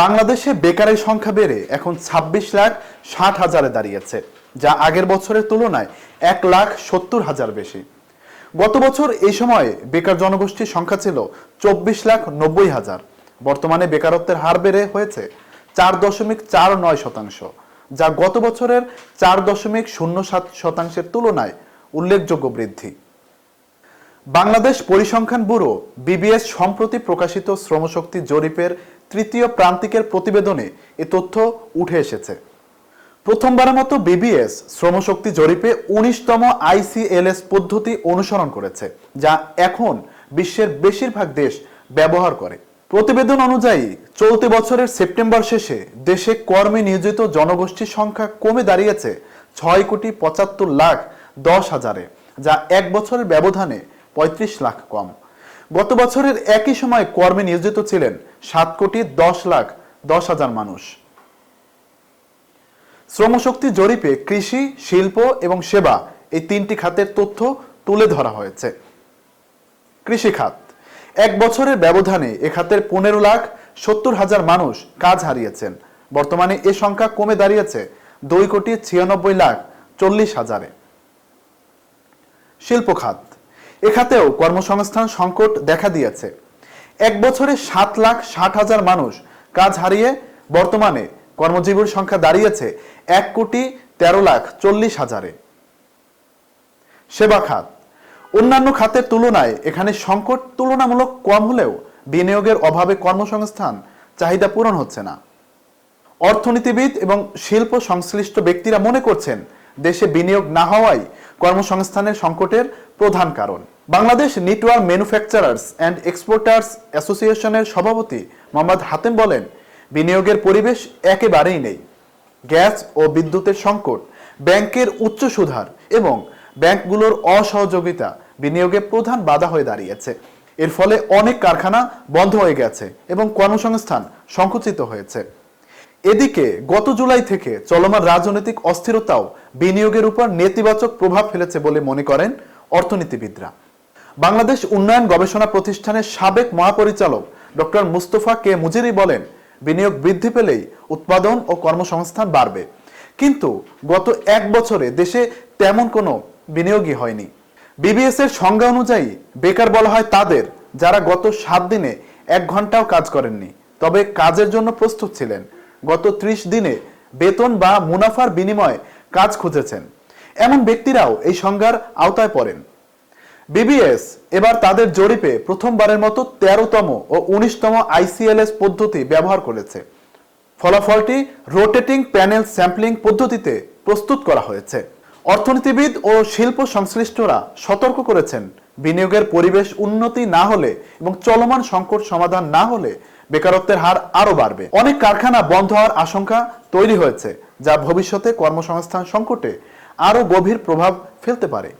বাংলাদেশে বেকারের সংখ্যা বেড়ে এখন ছাব্বিশ লাখ ষাট হাজারে দাঁড়িয়েছে, যা আগের বছরের তুলনায় এক লাখ সত্তর হাজার বেশি। গত বছর এই সময়ে বেকার জনগোষ্ঠীর সংখ্যা ছিল চব্বিশ লাখ নব্বই হাজার। বর্তমানে বেকারত্বের হার বেড়ে হয়েছে চার দশমিক চার নয় শতাংশ, যা গত বছরের চার দশমিক শূন্য সাত শতাংশের তুলনায় উল্লেখযোগ্য বৃদ্ধি। বাংলাদেশ পরিসংখ্যান ব্যুরো বিবিএস সম্প্রতি প্রকাশিত শ্রমশক্তি জরিপের তৃতীয় প্রান্তিকের প্রতিবেদনে এ তথ্য উঠে এসেছে। প্রথমবারের মতো বিবিএস শ্রমশক্তি জরিপে উনিশতম আইসিএলএস পদ্ধতি অনুসরণ করেছে, যা এখন বিশ্বের বেশিরভাগ দেশ ব্যবহার করে। প্রতিবেদন অনুযায়ী, চলতি বছরের সেপ্টেম্বর শেষে দেশে কর্মে নিয়োজিত জনগোষ্ঠীর সংখ্যা কমে দাঁড়িয়েছে ছয় কোটি পঁচাত্তর লাখ দশ হাজারে, যা এক বছরের ব্যবধানে পঁয়ত্রিশ লাখ কম। গত বছরের একই সময় কর্মে নিয়োজিত ছিলেন সাত কোটি দশ লাখ দশ হাজার মানুষ। শ্রমশক্তি জরিপে কৃষি, শিল্প এবং সেবা এই তিনটি খাতের তথ্য তুলে ধরা হয়েছে। কৃষি খাত এক বছরের ব্যবধানে এ খাতের পনেরো লাখ সত্তর হাজার মানুষ কাজ হারিয়েছেন। বর্তমানে এ সংখ্যা কমে দাঁড়িয়েছে দুই কোটি ছিয়ানব্বই লাখ চল্লিশ হাজারে। শিল্প খাত এ খাতেও কর্মসংস্থান সংকট দেখা দিয়েছে। এক বছরে সাত লাখ ষাট হাজার মানুষ কাজ হারিয়ে বর্তমানে কর্মজীবীর সংখ্যা দাঁড়িয়েছে এক কোটি তেরো লাখ চল্লিশ হাজারে। সেবা খাত। অন্যান্য খাতের তুলনায় এখানে সংকট তুলনামূলক কম হলেও বিনিয়োগের অভাবে কর্মসংস্থান চাহিদা পূরণ হচ্ছে না। অর্থনীতিবিদ এবং শিল্প সংশ্লিষ্ট ব্যক্তিরা মনে করছেন, দেশে বিনিয়োগ না হওয়াই কর্মসংস্থানের সংকটের প্রধান কারণ। Bangladesh network manufacturers and exporters অ্যাসোসিয়েশনের সভাপতি মোহাম্মদ হাতেম বলেন, বিনিয়োগের পরিবেশ একেবারেই নেই। গ্যাস ও বিদ্যুতের সংকট, ব্যাংকের উচ্চ সুধার এবং ব্যাংকগুলোর অসহযোগিতা বিনিয়োগে প্রধান বাধা হয়ে দাঁড়িয়েছে। এর ফলে অনেক কারখানা বন্ধ হয়ে গেছে এবং কর্মসংস্থান সংকুচিত হয়েছে। এদিকে, গত জুলাই থেকে চলমান রাজনৈতিক অস্থিরতাও বিনিয়োগের উপর নেতিবাচক প্রভাব ফেলেছে বলে মনে করেন অর্থনীতিবিদরা। বাংলাদেশ উন্নয়ন গবেষণা প্রতিষ্ঠানের সাবেক মহাপরিচালক ডক্টর মুস্তফা কে মুজিরি বলেন, বিনিয়োগ বৃদ্ধি পেলেই উৎপাদন ও কর্মসংস্থান বাড়বে। কিন্তু গত এক বছরে দেশে তেমন কোনো বিনিয়োগই হয়নি। বিবিএস এর সংজ্ঞা অনুযায়ী বেকার বলা হয় তাদের, যারা গত সাত দিনে এক ঘন্টাও কাজ করেননি, তবে কাজের জন্য প্রস্তুত ছিলেন। গত ত্রিশ দিনে বেতন বা মুনাফার বিনিময়ে কাজ খুঁজেছেন। এমন ব্যক্তিরাও এই সংজ্ঞার আওতায় পড়েন। বিবিএস এবার তাদের জরিপে প্রথমবারের মতো তেরোতম ও উনিশতম আইসিএলএস পদ্ধতি ব্যবহার করেছে। ফলাফলটি রোটেটিং প্যানেল স্যাম্পলিং পদ্ধতিতে প্রস্তুত করা হয়েছে। অর্থনীতিবিদ ও শিল্প সংশ্লিষ্টরা সতর্ক করেছেন, বিনিয়োগের পরিবেশ উন্নতি না হলে এবং চলমান সংকট সমাধান না হলে বেকারত্বের হার আরও বাড়বে। অনেক কারখানা বন্ধ হওয়ার আশঙ্কা তৈরি হয়েছে, যা ভবিষ্যতে কর্মসংস্থান সংকটে আরও গভীর প্রভাব ফেলতে পারে।